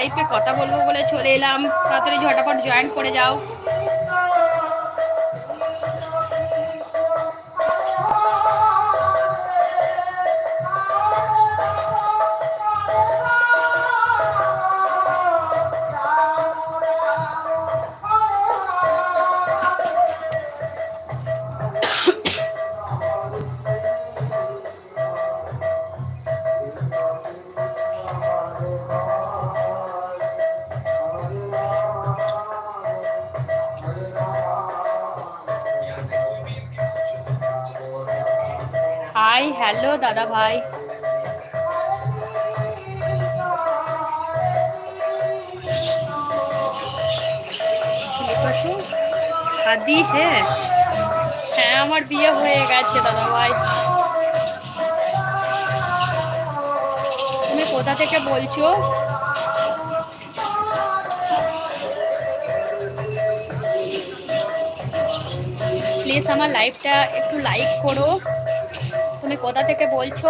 লাইফে কথা বলব বলে চলে এলাম। তাড়াতাড়ি ঝটাপট জয়েন করে যাও। হ্যালো দাদা ভাই। শাদি হ্যাঁ। হ্যাঁ আমার বিয়ে হয়ে গেছে দাদা ভাই। তুমি কোথা থেকে বলছো? প্লিজ আমার লাইভটা একটু লাইক করো। তুমি কোথা থেকে বলছো?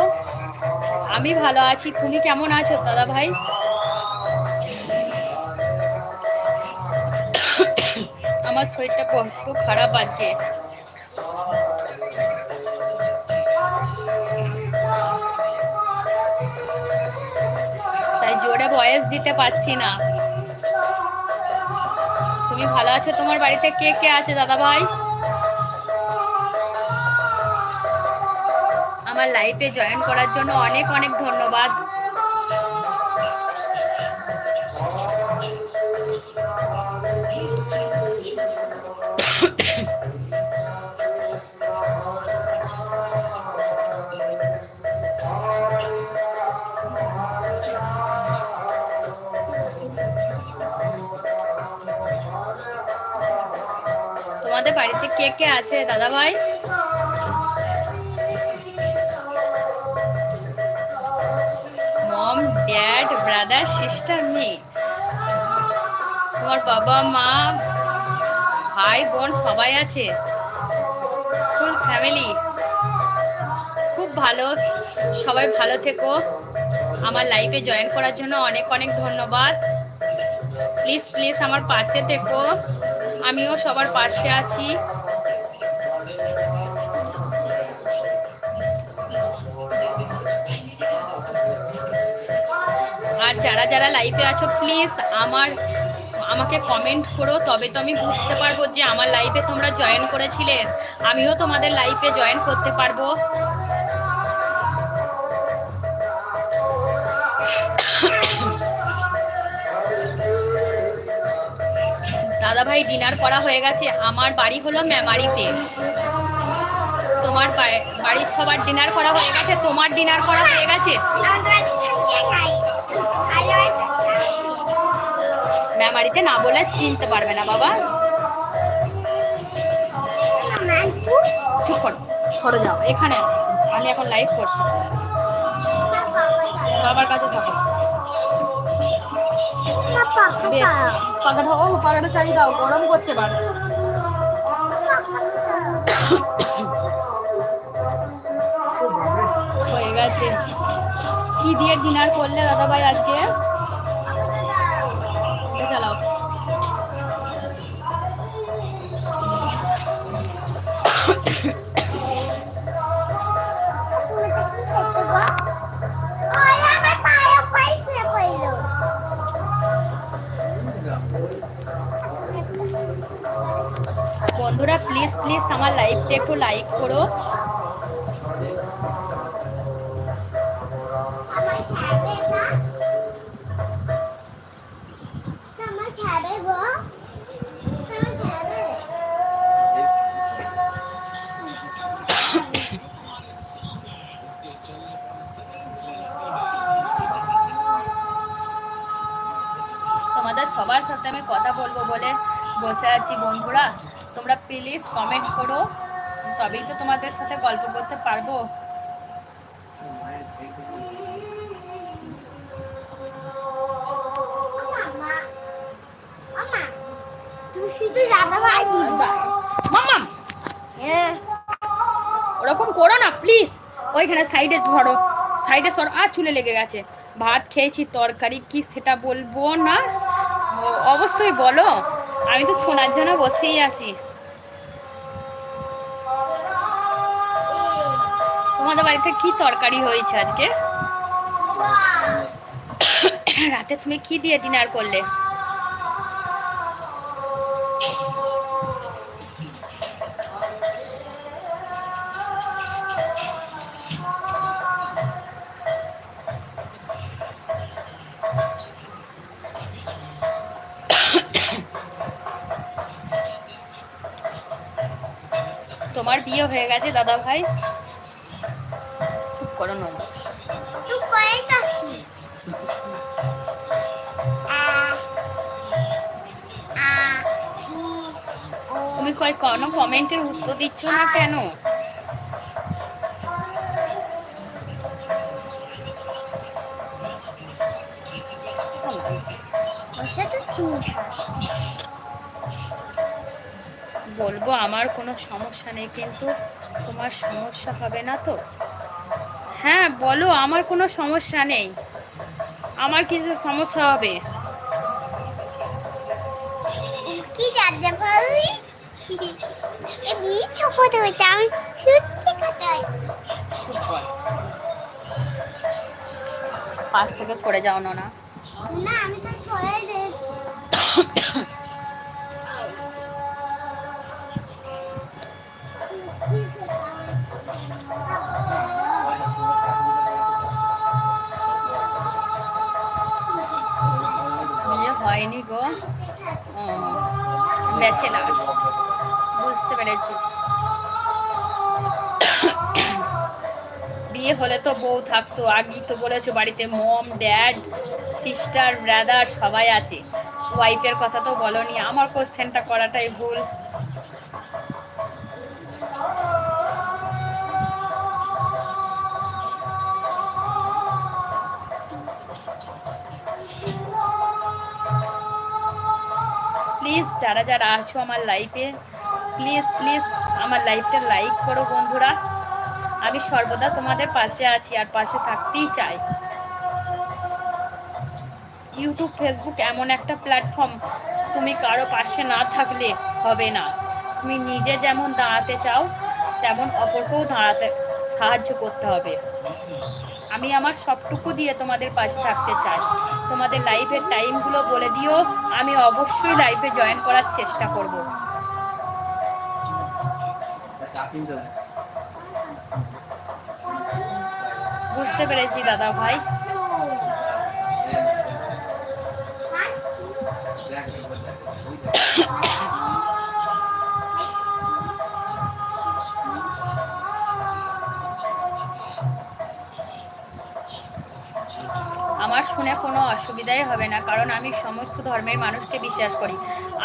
আমি ভালো আছি। তুমি কেমন আছো দাদা ভাই আমার শরীরটা খুব খারাপ আজকে। তাই জোরে ভয়েস দিতে পারছি না। তুমি ভালো আছো? তোমার বাড়িতে কে কে আছে দাদা ভাই আমার লাইফে জয়েন করার জন্য অনেক অনেক ধন্যবাদ। তোমাদের বাড়িতে কে কে আছে দাদা ভাই ব্রাদার সিস্টার মেয়ে তোমার বাবা, মা, ভাই, বোন সবাই আছে। ফুল ফ্যামিলি খুব ভালো। সবাই ভালো থেকো। আমার লাইফে জয়েন করার জন্য অনেক অনেক ধন্যবাদ। প্লিজ প্লিজ আমার পাশে থেকো। আমিও সবার পাশে আছি। আর যারা যারা লাইভে আছো প্লিজ আমার, আমাকে কমেন্ট করো। তবে তো আমি বুঝতে পারব যে আমার লাইভে তোমরা জয়েন করেছিলে। আমিও তোমাদের লাইভে জয়েন করতে পারব। দাদা ভাই ডিনার করা হয়ে গেছে। আমার বাড়ি হলো মেমারিতে। তোমার বাড়ির সবার ডিনার করা হয়ে গেছে? তোমার ডিনার করা হয়ে গেছে? মেমারিতে না বলে চিনতে পারবে না, বাবা। চুপ কর, সরে যাও, এখানে। আমি এখন লাইভ করছি। বাবার কাছে থাকো। পাখাটা, ও, পাখাটা চালিয়ে দাও, গরম করছে বার হয়ে গেছে। কি দিয়ে ডিনার করলে দাদা ভাই আজকে? তোমাদের সবার সাথে আমি কথা বলব বলে বসে আছি বন্ধুরা। তোমরা প্লিজ কমেন্ট করো, তবেই তো তোমাদের সাথে গল্প করতে পারব। ওরকম করো না প্লিজ ওইখানে সাইডে সরো সাইডে সরো। আর চুলে লেগে গেছে। ভাত খেয়েছি, তরকারি কি সেটা বলব না? অবশ্যই বলো। আমি তো শোনার জন্য বসেই আছি। তোমাদের বাড়িতে কি তরকারি হয়েছে আজকে? রাতে তুমি কি দিয়ে ডিনার করলে? আছে দাদা ভাই চুপ করো নয় করে তুমি কয় কোনো কমেন্টের উত্তর দিচ্ছ না কেন? বলব আমার কোনো সমস্যা নেই কিন্তু তোমার সমস্যা হবে না তো? হ্যাঁ বলো আমার কোনো সমস্যা নেই। আমার কিছু সমস্যা হবে। কি হইতে আমি সত্যি কথা পাশ থেকে সরে যাও না না না আমি গো। ব্যাচেলার বুঝতে পেরেছি। বিয়ে হলে তো বউ থাকতো, আগেই তো বলেছ বাড়িতে মম ড্যাড সিস্টার ব্রাদার সবাই আছে। ওয়াইফের কথা তো বলনি। আমার কোশ্চেনটা করাটাই ভুল। যারা যারা আছো আমার লাইফে প্লিজ প্লিজ আমার লাইফটা লাইক করো বন্ধুরা। আমি সর্বদা তোমাদের পাশে আছি আর পাশে থাকতেই চাই। ইউটিউব ফেসবুক এমন একটা প্ল্যাটফর্ম তুমি কারও পাশে না থাকলে হবে না। তুমি নিজে যেমন দাঁড়াতে চাও, তেমন অপরকেও দাঁড়াতে সাহায্য করতে হবে। আমি আমার সবটুকু দিয়ে তোমাদের পাশে থাকতে চাই। তোমাদের লাইফের টাইমগুলো বলে দিও। আমি অবশ্যই লাইফে জয়েন করার চেষ্টা করব। বুঝতে পেরেছি দাদা ভাই। কারণ আমি সমস্ত ধর্মের মানুষকে বিশ্বাস করি।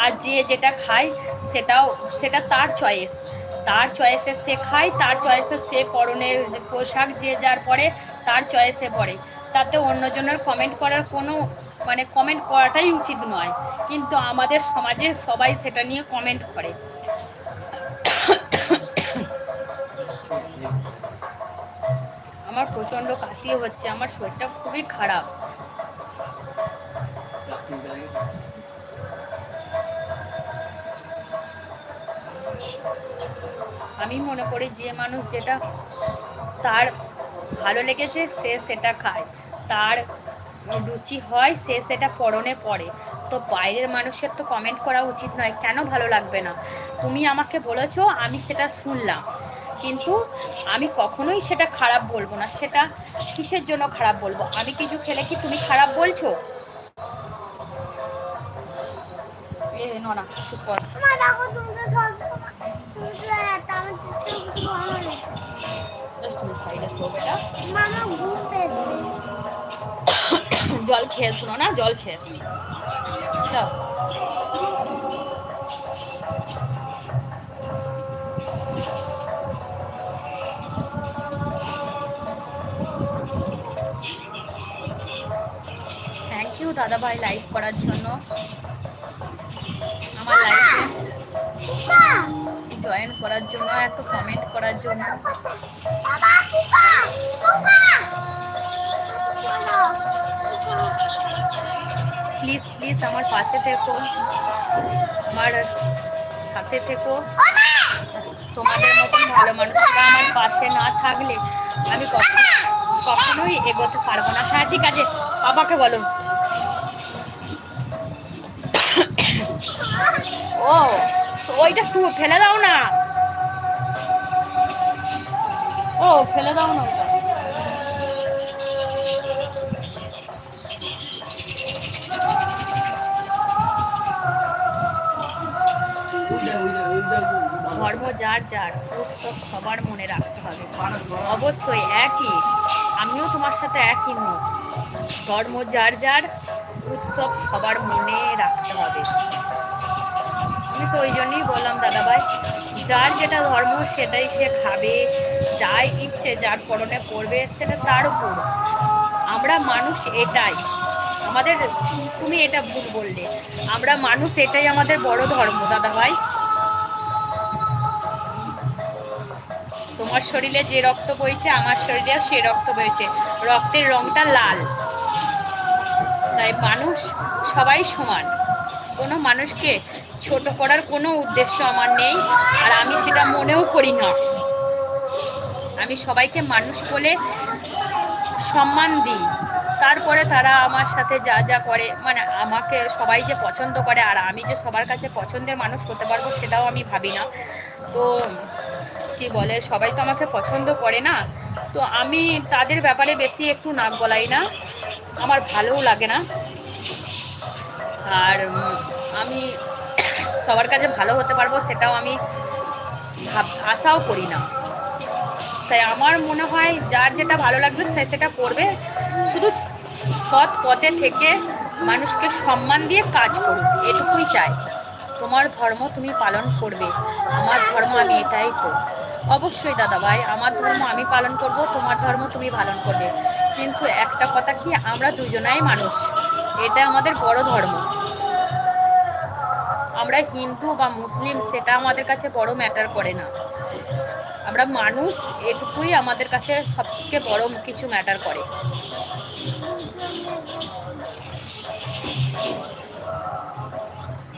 আর যে যেটা খায়, সেটাও, সেটা তার চয়েস তার চয়েসে সে খায়, তার চয়েসে সে পরনের পোশাক যে যার পরে, তার চয়েসে পড়ে তাতে অন্যজনের কমেন্ট করার কোনো মানে কমেন্ট করাটাই উচিত নয়। কিন্তু আমাদের সমাজে সবাই সেটা নিয়ে কমেন্ট করে। আমার প্রচণ্ড কাশি হচ্ছে, আমার শরীরটা খুবই খারাপ। আমি মনে করি যে মানুষ যেটা তার ভালো লেগেছে, সে সেটা খায়। তার রুচি হয়, সে সেটা পরনে পড়ে তো বাইরের মানুষের তো কমেন্ট করা উচিত নয়, কেন ভালো লাগবে না? তুমি আমাকে বলেছ, আমি সেটা শুনলাম। কিন্তু আমি কখনোই সেটা খারাপ বলব না, সেটা কিসের জন্য খারাপ বলব? আমি কিছু খেলে কি তুমি খারাপ বলছো? না জল খেয়ে শুনো না জল খেয়ে শুনো। যাও। থ্যাংক ইউ দাদা ভাই লাইভ করার জন্য। আমার লাইফে জয়েন করার জন্য এত কমেন্ট করার জন্য। প্লিজ প্লিজ আমার পাশে থেকো। আমার সাথে থেকো। তোমাদের মতন ভালো মানুষরা আমার পাশে না থাকলে আমি কখনো কখনোই এগোতে পারব না। হ্যাঁ ঠিক আছে। বাবাকে বলো। ও। ওইটা তু, ফেলে দাও না। ও, ফেলে দাও না ওইটা। ধর্ম যার যার, উৎসব সবার মনে রাখতে হবে। অবশ্যই একই, আমিও তোমার সাথে একই মত ধর্ম যার যার, উৎসব সবার মনে রাখতে হবে। আমি তো ওই জন্যই বললাম, দাদাভাই, যার যেটা ধর্ম সেটাই সে খাবে, যাই ইচ্ছে, যার পরনে পড়বে সেটা তার উপর। আমরা মানুষ এটাই। আমাদের, তুমি এটা ভুল বললে। আমরা মানুষ এটাই আমাদের বড় ধর্ম, দাদাভাই। তোমার শরীরে যে রক্ত বইছে, আমার শরীরেও সে রক্ত বইছে। রক্তের রংটা লাল। তাই মানুষ সবাই সমান। কোনো মানুষকে ছোট করার কোনো উদ্দেশ্য আমার নেই, আর আমি সেটা মনেও করি না। আমি সবাইকে মানুষ বলে সম্মান দিই। তারপরে তারা আমার সাথে যা যা করে মানে আমাকে সবাই যে পছন্দ করে, আর আমি যে সবার কাছে পছন্দের মানুষ হতে পারব সেটাও আমি ভাবি না। তো কি বলে, সবাই তো আমাকে পছন্দ করে না। তো আমি তাদের ব্যাপারে বেশি একটু নাক গলাই না। আমার ভালোও লাগে না। আর আমি সবার কাছে ভালো হতে পারব সেটাও আমি ভাব আশাও করি না। তাই আমার মনে হয় যার যেটা ভালো লাগবে সে সেটা করবে। শুধু সৎ পথে থেকে মানুষকে সম্মান দিয়ে কাজ করুক এটুকুই চাই। তোমার ধর্ম তুমি পালন করবে, আমার ধর্ম আমি এটাই তো। অবশ্যই দাদা ভাই, আমার ধর্ম আমি পালন করব, তোমার ধর্ম তুমি পালন করবে। কিন্তু একটা কথা কি, আমরা দুজনাই মানুষ। এটা আমাদের বড় ধর্ম। আমরা হিন্দু বা মুসলিম, সেটা আমাদের কাছে বড় ম্যাটার করে না। আমরা মানুষ, এটুকুই আমাদের কাছে সবথেকে বড় কিছু ম্যাটার করে।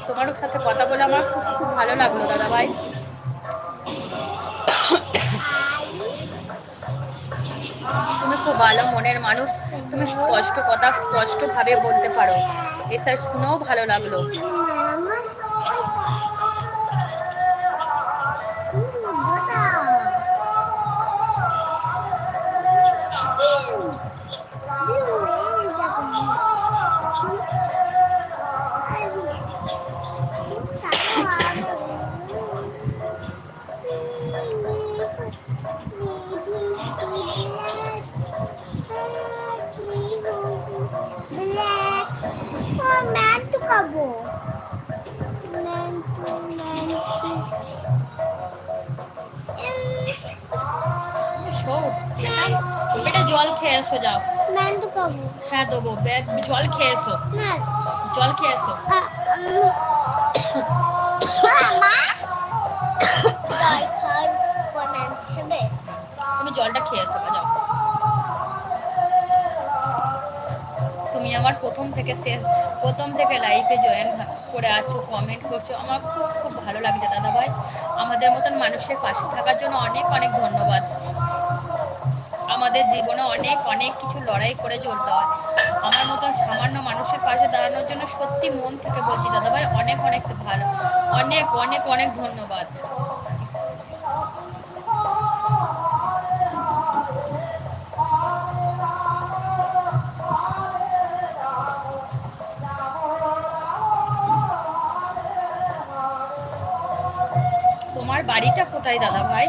তোমার সাথে কথা বলে আমার খুব খুব ভালো লাগল দাদা ভাই তুমি খুব ভালো মনের মানুষ, তুমি স্পষ্ট কথা স্পষ্টভাবে বলতে পারো। এসব শুনেও ভালো লাগল। জল খেয়ে এসো যাও. হ্যাঁ দেবো। জল খেয়ে এসো। জল খেয়ে এসো। তুমি জলটা খেয়ে এসো যাও। তুমি আমার প্রথম থেকে সে প্রথম থেকে লাইফে জয়েন করে আছো কমেন্ট করছ। আমার খুব খুব ভালো লাগছে দাদা ভাই আমাদের মতন মানুষের পাশে থাকার জন্য অনেক অনেক ধন্যবাদ। আমাদের জীবনে অনেক অনেক কিছু লড়াই করে চলতে হয়। আমার মতন সামান্য মানুষের পাশে দাঁড়ানোর জন্য সত্যি মন থেকে বলছি দাদা ভাই অনেক অনেক ভালো। অনেক অনেক অনেক ধন্যবাদ। তোমার বাড়িটা কোথায় দাদা ভাই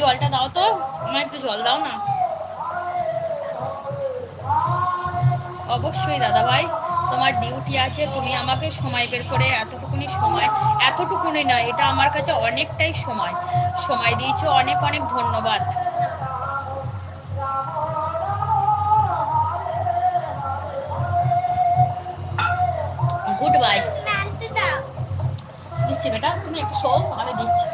জলটা দাও তো। আমার একটু জল দাও না। অবশ্যই দাদা ভাই তোমার ডিউটি আছে। তুমি আমাকে সময় বের করে এতটুকুনি সময় এতটুকুনি না এটা আমার কাছে অনেকটাই সময়। সময় দিয়েছ অনেক অনেক ধন্যবাদ। গুড বাই দিচ্ছি বেটা তুমি একটু শো আমি দিচ্ছি।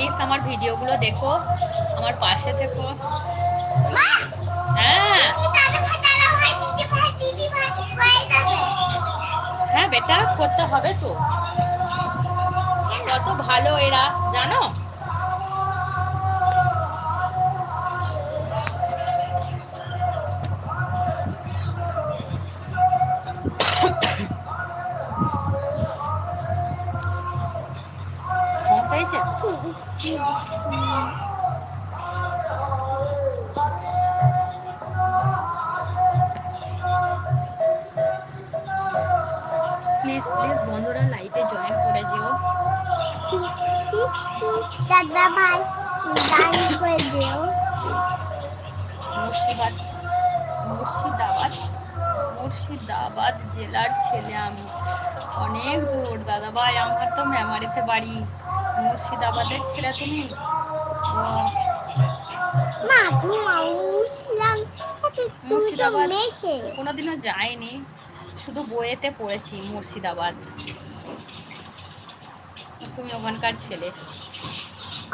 প্লিজ আমার ভিডিওগুলো দেখো। আমার পাশে থেকো। হ্যাঁ। হ্যাঁ বেটা করতে হবে তো। কত ভালো এরা জানো? দাদা ভাই গান করে দিও। মুর্শিদাবাদ মুর্শিদাবাদ মুর্শিদাবাদ জেলার ছেলে আমি। অনেক দূর দাদা ভাই আমার তো মেমারিতে বাড়ি। মুর্শিদাবাদের ছেলে তুমি? মা মুর্শিদাবাদ। কোনোদিনও যাইনি শুধু বইয়েতে পড়েছি মুর্শিদাবাদ। তুমি ওখানকার ছেলে।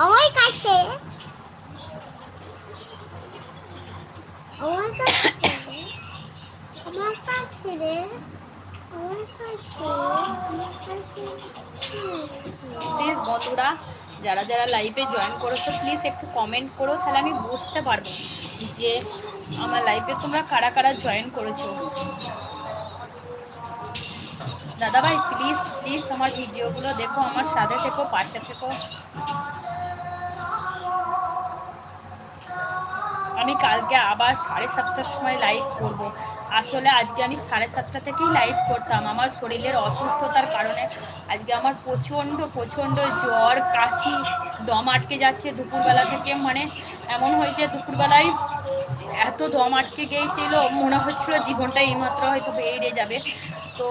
আমার কাছে। আমার কাছে আমার কাছে রে। আমার কাছে। প্লিজ বন্ধুরা, যারা যারা লাইভে জয়েন করেছ প্লিজ একটু কমেন্ট করো, তাহলে আমি বুঝতে পারব যে আমার লাইভে তোমরা কারা কারা জয়েন করেছ। দাদা ভাই প্লিজ প্লিজ আমার ভিডিওগুলো দেখো, আমার সাথে থেকো, পাশে থেকো। আমি কালকে আবার সাড়ে সাতটার সময় লাইভ করব। আসলে আজকে আমি সাড়ে সাতটা থেকেই লাইভ করতাম। আমার শরীরের অসুস্থতার কারণে আজকে আমার প্রচণ্ড প্রচণ্ড জ্বর, কাশি, দম আটকে যাচ্ছে দুপুরবেলা থেকে। মানে এমন হয়েছে দুপুরবেলায় এত দম আটকে গিয়েছিল, মনে হচ্ছিল জীবনটা এইমাত্র হয়তো বেরিয়ে যাবে। তো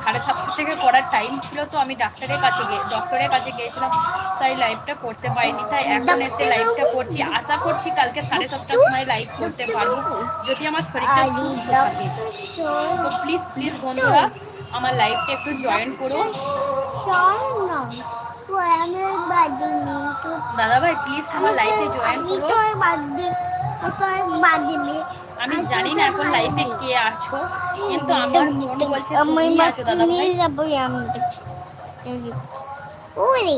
সাড়ে সাতটা থেকে করার টাইম ছিল তো আমি ডাক্তারের কাছে গিয়ে ডক্টরের কাছে গিয়েছিলাম। তাই লাইভটা করতে পারিনি। তাই এখন এসে লাইভটা করছি। আশা করছি কালকে সাড়ে সাতটার সময় লাইভ করতে পারব। যদি আমার শরীরটা সুস্থ থাকে। তো প্লিজ প্লিজ বন্ধুরা আমার লাইভটা একটু জয়েন করো। দাদা ভাই প্লিজ আমার লাইভে জয়েন করো। আমি জানি না এখন লাইভে কে আছো কিন্তু আমার মন বলছে তুমি আছো দাদা ভাই। যাব আমি ওরে।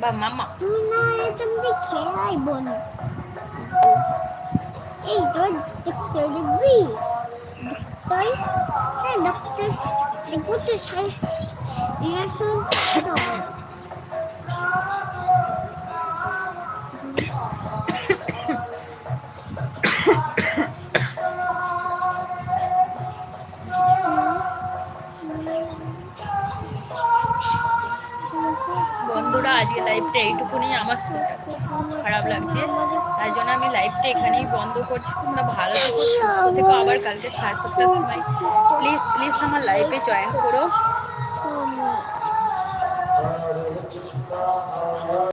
বা মামা। না তুমি দেখে আইবো না এই তো ডক্টর দেখবি ডক্টর হ্যাঁ ডক্টর দেখব তো সাই লাইভটা এইটুকুনি। আমার খুব খারাপ লাগছে। তাই জন্য আমি লাইভটা এখানেই বন্ধ করছি। তোমরা ভালো থেকো থেকো। আবার কালকে সাড়ে সাতটার সময়। প্লিজ প্লিজ আমার লাইভে জয়েন করো।